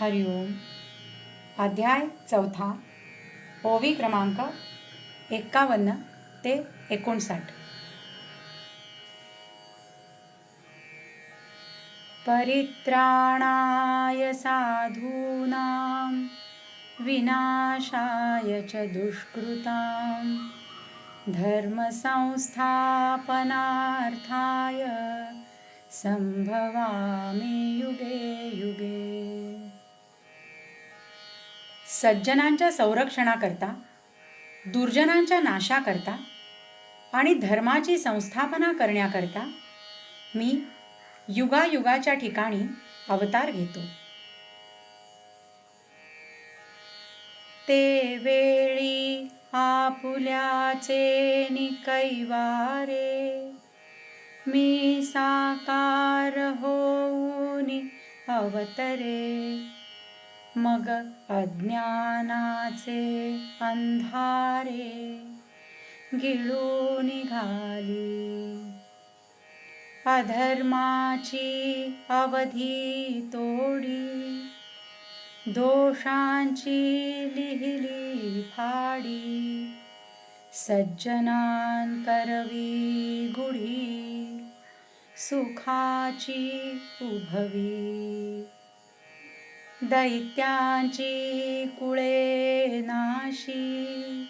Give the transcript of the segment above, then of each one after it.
हरिओम अध्याय चौथा ओवी क्रमांक एक्कावन्न ते एकोणसाठ. परित्राणाय साधूनां विनाशाय च दुष्कृतां धर्मसंस्थापनार्थाय संभवामि युगे. सज्जनांच्या संरक्षणाकरता दुर्जनांच्या नाशाकरता आणि धर्माची संस्थापना करण्याकरता मी युगायुगाच्या ठिकाणी अवतार घेतो. ते वेळी आपुल्याचे निकैवारे मी साकार होऊनी अवतरे. मग अज्ञानाचे अंधारे गिळून निघाली. अधर्माची अवधी तोडी दोषांची लिहिली फाडी सज्जनान करवी गुढी सुखाची उभवी. दैत्यांची कुळे नाशी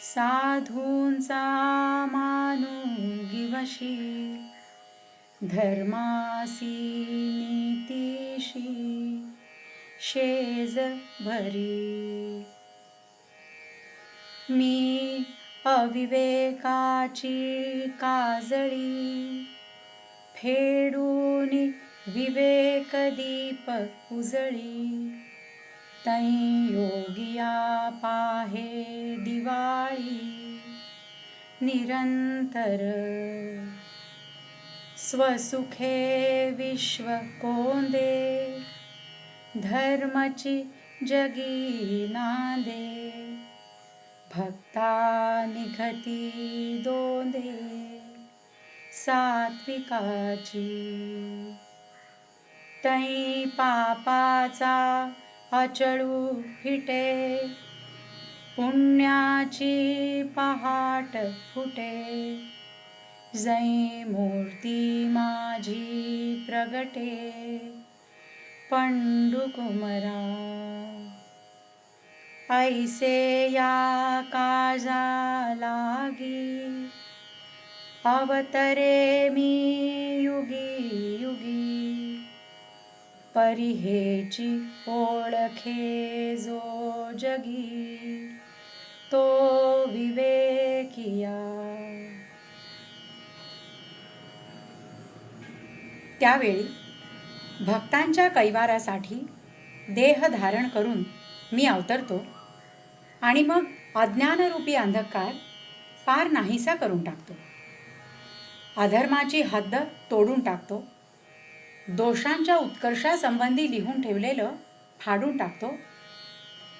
साधूंचा मानू धर्मासी नीतीशी शेज भरी. मी अविवेकाची काजळी फेडून विवेक दीप उजळी. तै योगिया पाहे दिवाळी. निरंतर स्वसुखे विश्व कोंदे. धर्मची जगी नांदे. भक्ता निघती दोंदे. सात्विकाची तई पापाचा अचळू फिटे. पुण्याची पहाट फुटे. जै मूर्ती माझी प्रगटे. पंडुकुमरा ऐसे या काजा लागी. अवतरे मी युगी युगी. परिहेची ओळखे जो जगी तो विवेकिया. त्यावेळी भक्तांच्या कैवारासाठी देह धारण करून मी अवतरतो आणि मग अज्ञानरूपी अंधकार पार नाहीसा करून टाकतो. अधर्माची हद्द तोडून टाकतो. दोषांच्या उत्कर्षासंबंधी लिहून ठेवलेलं फाडून टाकतो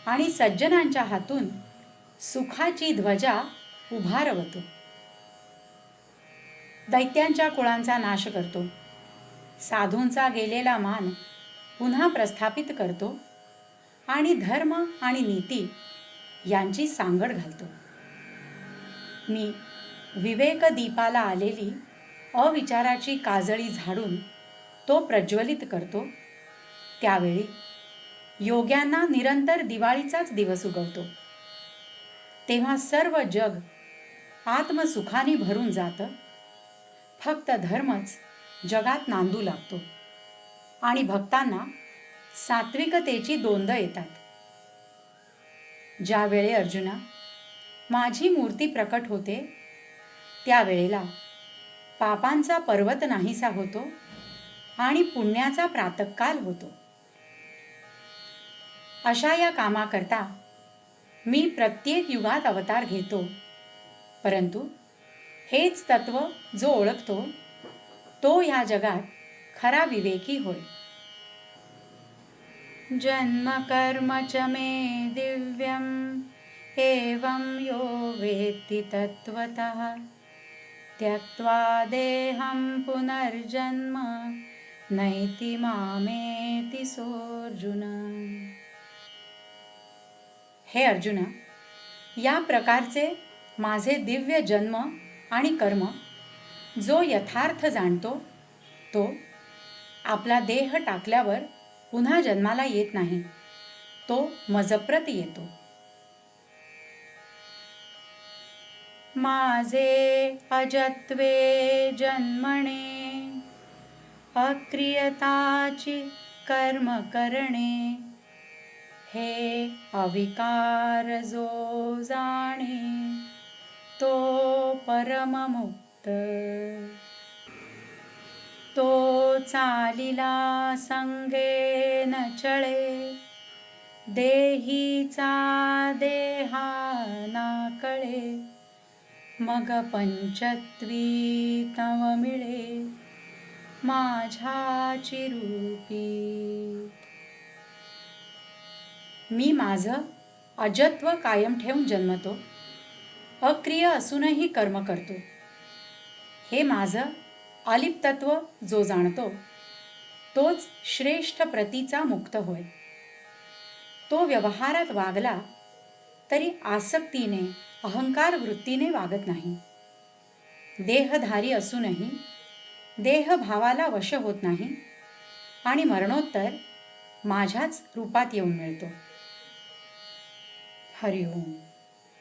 आणि सज्जनांच्या हातून सुखाची ध्वजा उभारवतो. दैत्यांच्या कुळांचा नाश करतो. साधूंचा गेलेला मान पुन्हा प्रस्थापित करतो आणि धर्म आणि नीती यांची सांगड घालतो. मी विवेक दीपाला आलेली अविचाराची काजळी झाडून तो प्रज्वलित करतो. त्यावेळी योग्यांना निरंतर दिवाळीचाच दिवस उगवतो. तेव्हा सर्व जग आत्मसुखाने भरून जातं. फक्त धर्मच जगात नांदू लागतो. आणि भक्तांना सात्विकतेची दोंद येतात. ज्यावेळी अर्जुना माझी मूर्ती प्रकट होते त्यावेळेला पापांचा पर्वत नाहीसा होतो. आणि पुण्याचा प्रातकाल होतो. अशा या कामाकरता मी प्रत्येक युगात अवतार घेतो. परंतु हेच तत्व जो ओळखतो तो ह्या जगात खरा विवेकी होय. जन्म कर्म च मे दिव्यम् एवं यो वेत्ति तत्त्वतः त्यक्त्वा देहं पुनर्जन्म नैति मामेति सोर्जुन हे अर्जुना या प्रकारचे माझे दिव्य जन्म आणि कर्म जो यथार्थ जाणतो तो आपला देह टाकल्यावर पुन्हा जन्माला येत नाही तो मजप्रत येतो. माझे अजत्वे जन्मणे अक्रियताची कर्म करणे. हे अविकार जो जाणे तो परममुक्त. तो चालिला संगे न चळे देहीचा देहा ना कळे. मग पंचत्वी तव मिळे. माझ्या चिरूपी. मी माझं अजत्व कायम ठेवून जन्मतो. अक्रिय असूनही कर्म करतो. हे माझं अलिप्तत्व जो जाणतो तोच श्रेष्ठ प्रतीचा मुक्त होय. तो व्यवहारात वागला तरी आसक्तीने अहंकार वृत्तीने वागत नाही. देहधारी असूनही देह भावाला वश होत नाही आणि मरणोत्तर माझ्याच रूपात येऊन मिळतो. हरिओम.